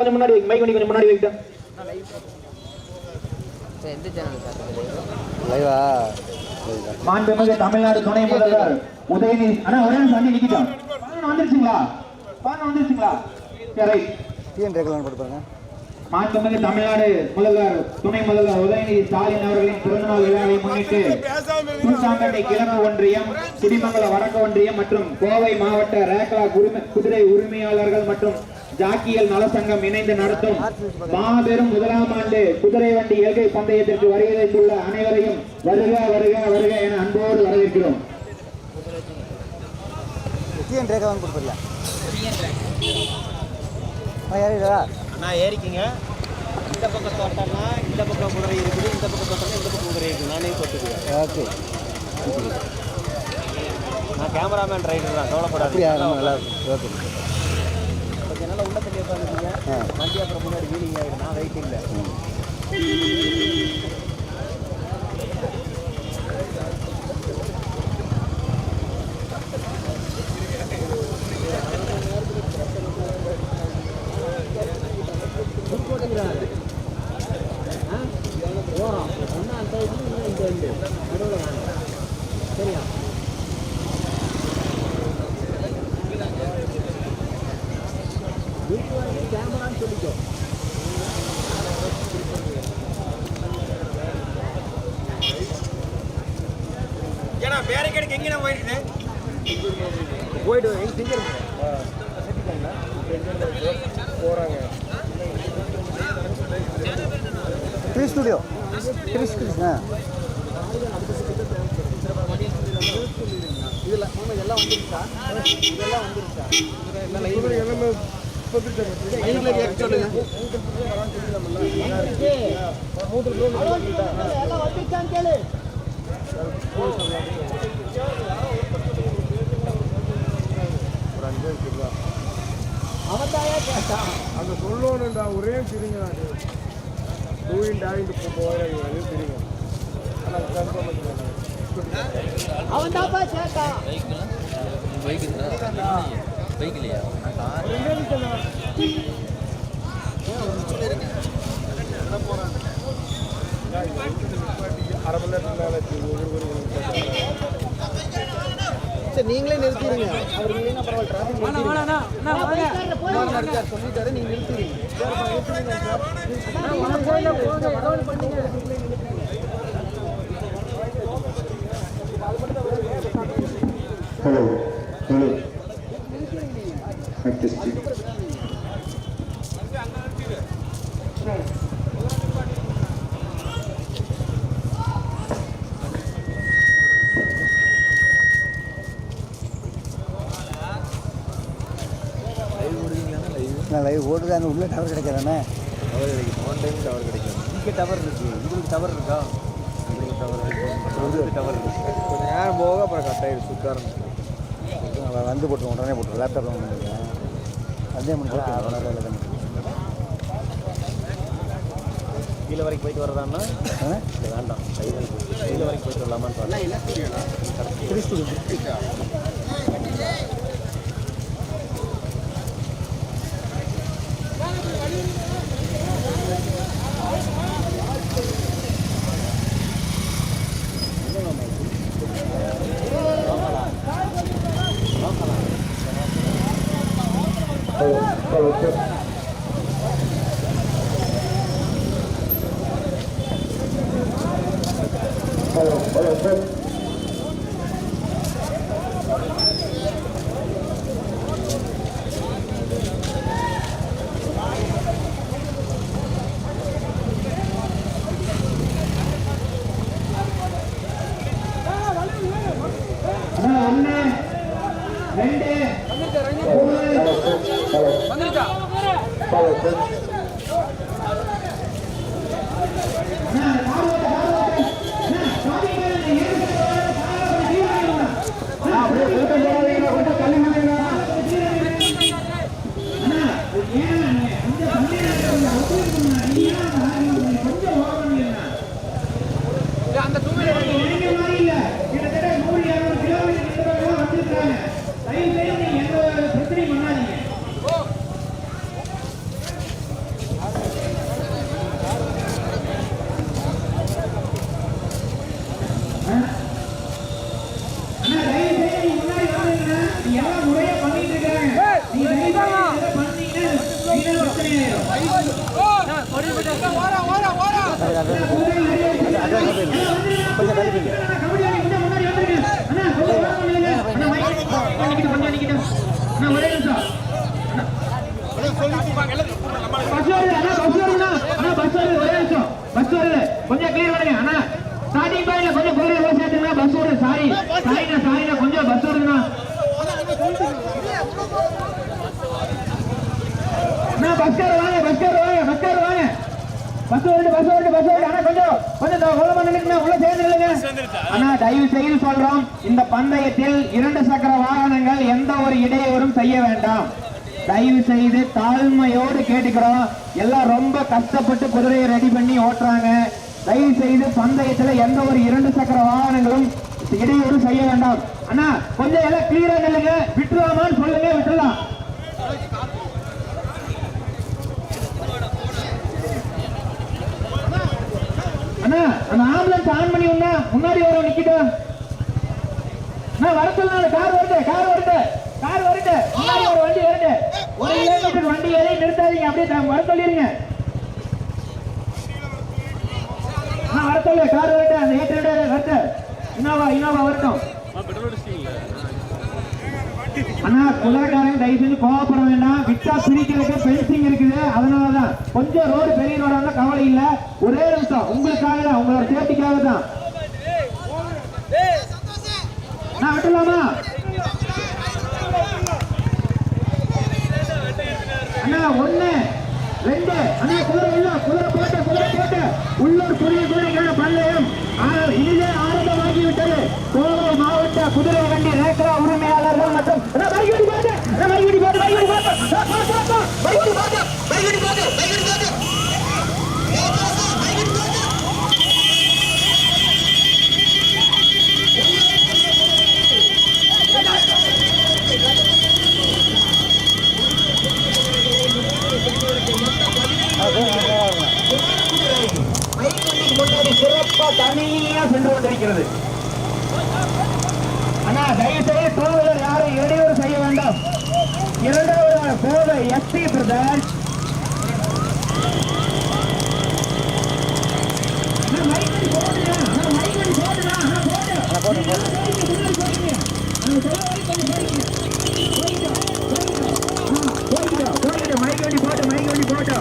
கொஞ்சம் முன்னாடி வைங்க மைக் கொஞ்சம் முன்னாடி வைக்கிட்டேன் சார் எந்த சேனல் சார் லைவா மாண்புமிகு தமிழ்நாடு துணை முதல்வர் உதயநிதி. அண்ணா ஒரே நிமிஷம் வண்டி நிக்கிட்டோம். பாருங்க வந்துருச்சுங்களா? பாருங்க வந்துருச்சுங்களா? சரி ரைட் டிஎன் ரேகலான்னு போட்டு பாருங்க. மாண்புமிகு தமிழ்நாடு முதல்வர் துணை முதல்வர் உதயநிதி ஸ்டாலின் அவர்களின் பிறந்தநாள் விழாவை முன்னிட்டு கிழக்கு ஒன்றியம் குடிமங்கலம் வடக்கு ஒன்றியம் மற்றும் கோவை மாவட்ட ரேக்லா குதிரை உரிமையாளர்கள் மற்றும் ஜாக்கியல் நலசங்கம் இணைந்து நடத்தும் மாபெரும் முதலாம் ஆண்டு குதிரை வண்டி ஏழ்கை பந்தயத்திற்கு வருகை தந்துள்ள அனைவரையும் வருக வருக வருக என அன்போடு வரவேற்கிறோம். ஏறிக்கிங்க. இந்த பக்கம் தோட்டம்னா இந்த பக்கம் குதிரை இருக்குது இந்த பக்கம் தோட்டம்னா இந்த பக்கம் குதிரை இருக்குது. நானே தொட்டுக்குவேன் ஓகே. நான் கேமராமேன் ரைடர் தான் கவலைப்படாது ஓகே கொஞ்சம் நல்லா உள்ள தள்ளி உட்காந்துருக்கீங்க. வண்டி அப்புறம் முன்னாடி வீலிங் ஆகிடும் நான் வெயிட்டிங்கில் ஏன்னா அங்க சொல்லணும்டா ஒரே பிரிங்க டூயின் டாயின்ட்டு போயிடாது பிரிங்க ஆனால் கன்ஃபார்ம் பண்ணிக்கலாம் அரை மணி நேரத்துக்கு சரி நீங்களே நிறுத்திடுங்க. அவர் இல்லைன்னா பரவாயில்ல டிராஃபிக் சொல்லிட்டாரு நீங்க நிறுத்திடுங்க. ஹலோ நான் லைவ் ஓடுது அந்த உள்ள டவர் கிடைக்காதானே டவர் கிடைக்கும் ஆன் டைம் டவர் கிடைக்கும் இங்கே டவர் இருக்கு. உங்களுக்கு டவர் இருக்கா? உங்களுக்கு டவர் இருக்கு. டவர் இருக்கு. கொஞ்சம் நேரம் போக அப்புறம் கட் ஆயிடும். சுத்தாரம் வந்து போட்டுருவோம் உடனே போட்டுருவோம் லேப்டாப் அதே தான். கீழே வரைக்கும் போயிட்டு வரதான்னா வேண்டாம். கை வரைக்கும் கீழே வரைக்கும் போயிட்டு வரலாமான்னு பாருங்க த்ரீ ஸ்டுடியோ ஒன்று ரெண்டு மூணு பிரச்சனை ஆயிரும். அது அது கொஞ்சம் கழிப்பீங்க பஸ் வருது அண்ணா பஸ் வருது ஒரே நிமிஷம் பஸ் வருது கொஞ்சம் கிளியர் பண்ணுங்க அண்ணா கொஞ்சம் போய் சேர்த்துங்க. பஸ் வருது. சாரி. சாரிண்ணா சாரிண்ணா கொஞ்சம் பஸ் வருதுண்ணா அண்ணா பஸ்கார வாங்க பஸ்கார வாங்க பஸ்கார வாங்க. பஸ் வருது பஸ் வருது பஸ் வருது அண்ணா கொஞ்சம் கொஞ்சம் உள்ள நினைக்கணும் உள்ள சேர்ந்து நில்லுங்க. அண்ணா. தயவு செய்து சொல்றோம் இந்த பந்தயத்தில் இரண்டு சக்கர வாகனங்கள் எந்த ஒரு இடையூறும் செய்ய வேண்டாம். தயவு செய்து தாழ்மையோடு கேட்டுக்கிறோம். எல்லாம் ரொம்ப கஷ்டப்பட்டு குதிரையை ரெடி பண்ணி ஓட்டுறாங்க. தயவு செய்து பந்தயத்துல எந்த ஒரு இரண்டு சக்கர வாகனங்களும் இடையூறு செய்ய வேண்டாம். அண்ணா கொஞ்சம் எல்லாம் கிளியரா நில்லுங்க விட்டுலாமான்னு சொல்லுங்க விட்டுலாம் அண்ணா அந்த ஆம்புலன்ஸ் ஆன் பண்ணி உண்ணா முன்னாடி வரும் நிக்கிட்டோம் அண்ணா வர சொல்லுங்க. கார் வருது கார் வருது. கார் வருது. முன்னாடி ஒரு வண்டி வருது. ஒரு கிலோமீட்டர் வண்டி எதையும் நிறுத்தாதீங்க. அப்படியே வர சொல்லிருங்க. அண்ணா கார் வருது அந்த ஏற்ற வருது இனோவா இனோவா வரட்டும். அண்ணா குதிரைக்காரங்க தயவு செஞ்சு கோவப்பட வேண்டாம். விட்டா பிரிக்கிறதுக்கு பென்சிங் இருக்குது. அதனாலதான் கொஞ்சம் ரோடு பெரிய ரோடா இருந்தா கவலை இல்ல. ஒரே நிமிஷம். உங்களுக்காக தான் உங்களோட சேஃப்டிக்காக தான். நான் விட்டுலாமா அண்ணா ஒண்ணு ரெண்டு. அண்ணா குதிரை இல்ல குதிரை உள்ளூர் குறுகிய குதிரைக்கான பந்தயம் ஆ- இனிதே ஆரம்பமாகிவிட்டது. கோவை மாவட்ட குதிரை வண்டி ரேக்ரா உரிமையாளர்கள் மற்றும் கொண்டிருக்கிறது அண்ணா தயவு செய்து டூ வீலர் யாரும் இடையூறு செய்ய வேண்டாம்? இரண்டாவது கோவை எஸ்பி பிரதர் போட்டு மைக்கடி போட்டு.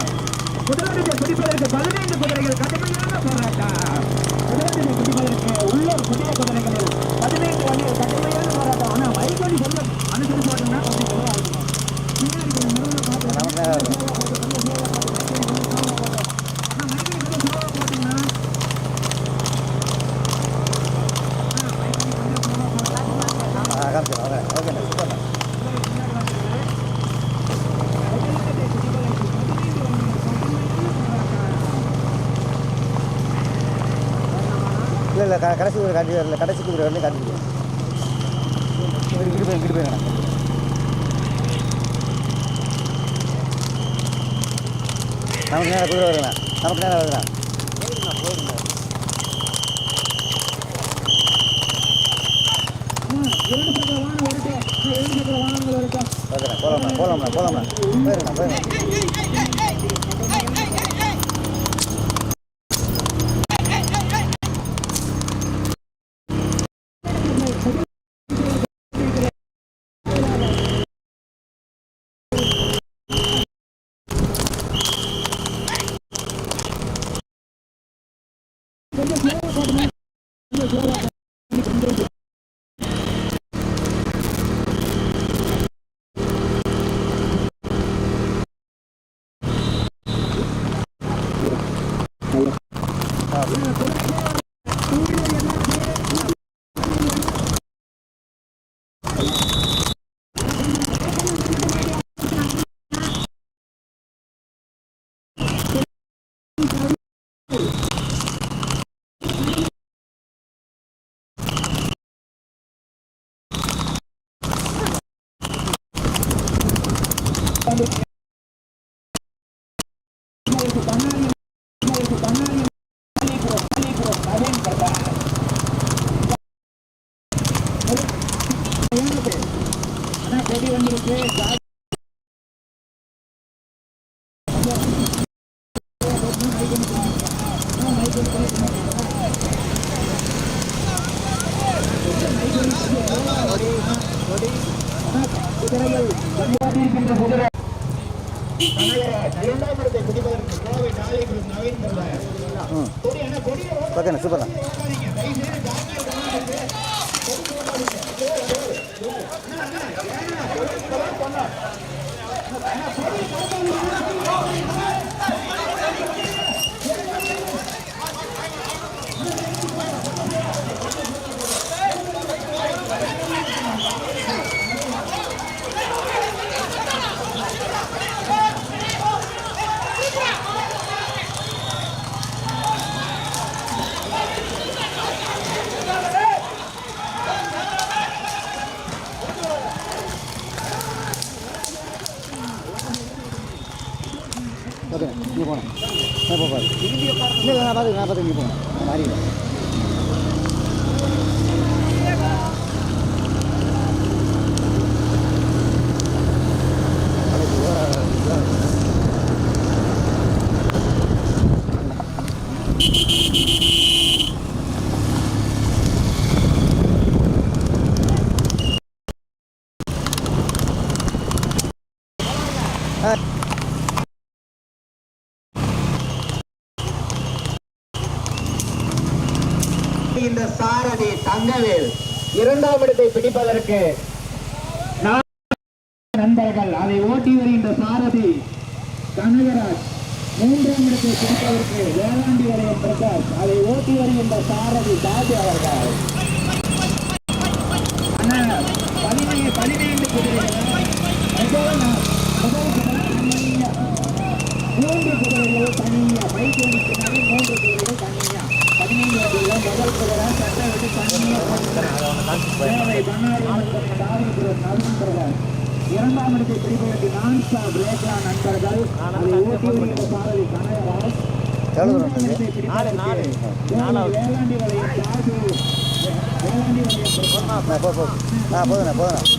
குதிரையை பிடிப்பதற்கு பதினைந்து குதிரைகள் கடுமையான போராட்டம் குதிரையை பிடிப்பதற்கு உள்ளூர் புதிய குதிரைகள் பதினைந்து வண்டிகள் கடுமையான போராட்டம் ஆனா மைக்கடி சொல்ல அனுசரிச்சு போட்டோம்னா கொஞ்சம் நல்லா இருக்கும். பின்னாடி கொஞ்சம் மெதுவா பார்த்து நமக்கு நேரம் இருக்கும். ஆ காமிச்சிடலாம் வரேன் ஓகேண்ணா சூப்பர்ண்ணா இல்லை இல்லை க கடைசி குதிரை காட்டி வரல கடைசி குதிரை வந்து காட்டி இங்கிட்டு போய் இங்கிட்டு போயிருங்கண்ணா நமக்கு நேரம் குதிரை வருங்கண்ணா நமக்கு நேரம் வருதுண்ணா ஓகேண்ணா போகலாம்ண்ணா போகலாம்ண்ணா போகலாம்ண்ணா போயிருங்கண்ணா போயிருங்க Thank you. Okay, மூன்று குதிரைகள் தனியா பைக் ஓடிக்கிறாங்க மூன்று குதிரைகள் தனியா பதினைந்து வண்டியில முதல் குதிரை சட்டை விட்டு தனியா சேவை பண்ணாரி மற்றும் தாரிபுரம் நவீந்திரர் இரண்டாம் இடத்தை பிடிப்பதற்கு நான் ஸ்டாப் ரேகா நண்பர்கள் அதை வருகின்ற சாரதி கனகராஜ் வேளாண்டி சாது வேளாண்டி போதுண்ணா போதுண்ணா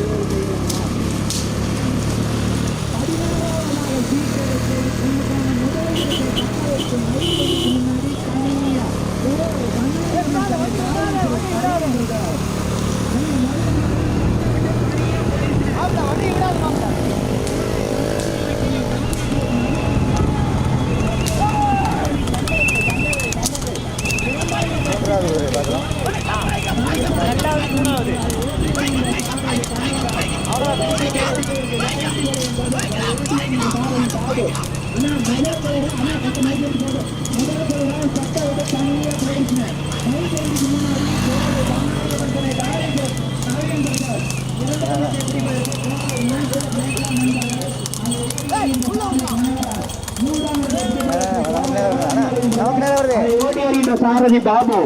வருகின்ற சாரதி பாபு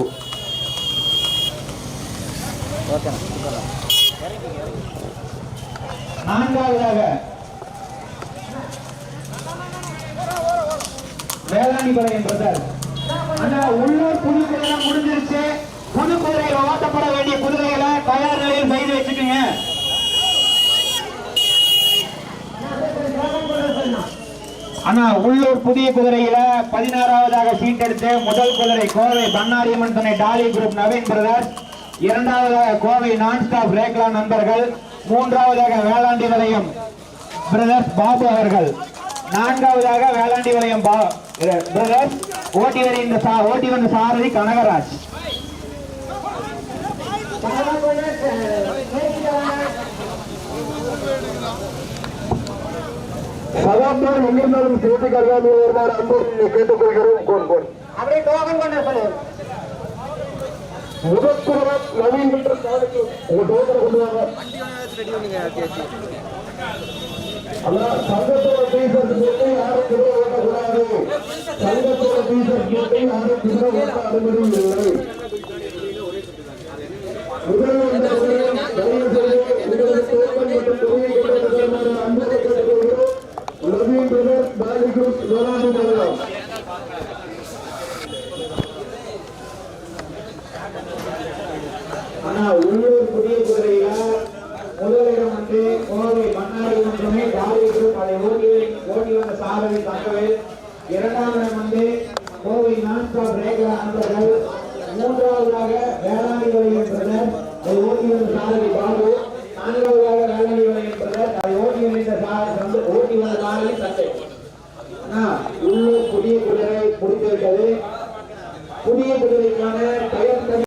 நான்காவதாக. வேளாண்டி பாளையம் பிரதர். அண்ணா உள்ளூர் புது குதிரை முடிஞ்சிருச்சு. புது குதிரைகள் ஓட்டப்பட வேண்டிய குதிரைகளை தயார் நிலையில் செய்து வச்சுக்கோங்க. ஆனா உள்ளூர் புதிய குதிரையில பதினாறாவதாக சீட்டெடுத்து முதல் குதிரை கோவை பண்ணாரியம்மன் துணை டாலி குரூப் நவீன் பிரதர்ஸ் இரண்டாவதாக கோவை நான் ஸ்டாப் ரேக்லா நண்பர்கள். மூன்றாவதாக வேளாண்டி வலயம் பிரதர்ஸ் பாபு அவர்கள். நான்காவதாக வேளாண்டி வலயம் பா பிரதர்ஸ் ஓட்டி வருகின்ற சா ஓட்டி வந்த சாரதி கனகராஜ். சதாப்தர் எங்கிருந்தாலும் சேர்த்து கருகாமல் வருமாறு அன்பு கேட்டுக்கொள்கிறோம். கோன் கோன் அப்படியே டோக்கன் வர சொல்லு. முதற்குமரன் நவீன் டோக்கரை கொண்டு வாங்க. அண்ணா சங்கத்தோட டீசர்ட் போட்டு யாரும் குதிரை ஓட்டக்கூடாது. சங்கத்தோட டீசர்ட் போட்டு யாரும் குதிரை ஓட்ட அனுமதி இல்லை. முதலில் இந்த குதிரை தயவு செய்து உங்களது டோக்கன் மற்றும் தொகையை கொண்டு வருமாறு அன்பு கேட்டுக்கொள்கிறோம் நவீன் பிரதர் பாலி குரூப் வேளாண்மை நிலையம் ஆனா உள்ளூர் புதிய குதிரையில முதலிடம் வந்து கோவை மன்னாடி மட்டுமே காலை அதை ஓட்டி ஓட்டி வந்த சாரதி தங்கவேல் இரண்டாம் இடம் வந்து கோவை நான் ஸ்டாப் ரேகா நண்பர்கள் மூன்றாவதாக வேளாண்மை வழியின் பிரதர் அதை ஓட்டி வந்த சாரதி பாபு நான்காவதாக வேளாண்மை வழியின் பிரதர் அதை ஓட்டி வந்த சாரதி வந்து ஓட்டி வந்த சாரதி தந்தை. அண்ணா, உள்ளூர் புதிய குதிரை முடித்து விட்டது புதிய குதிரைக்கான டயர்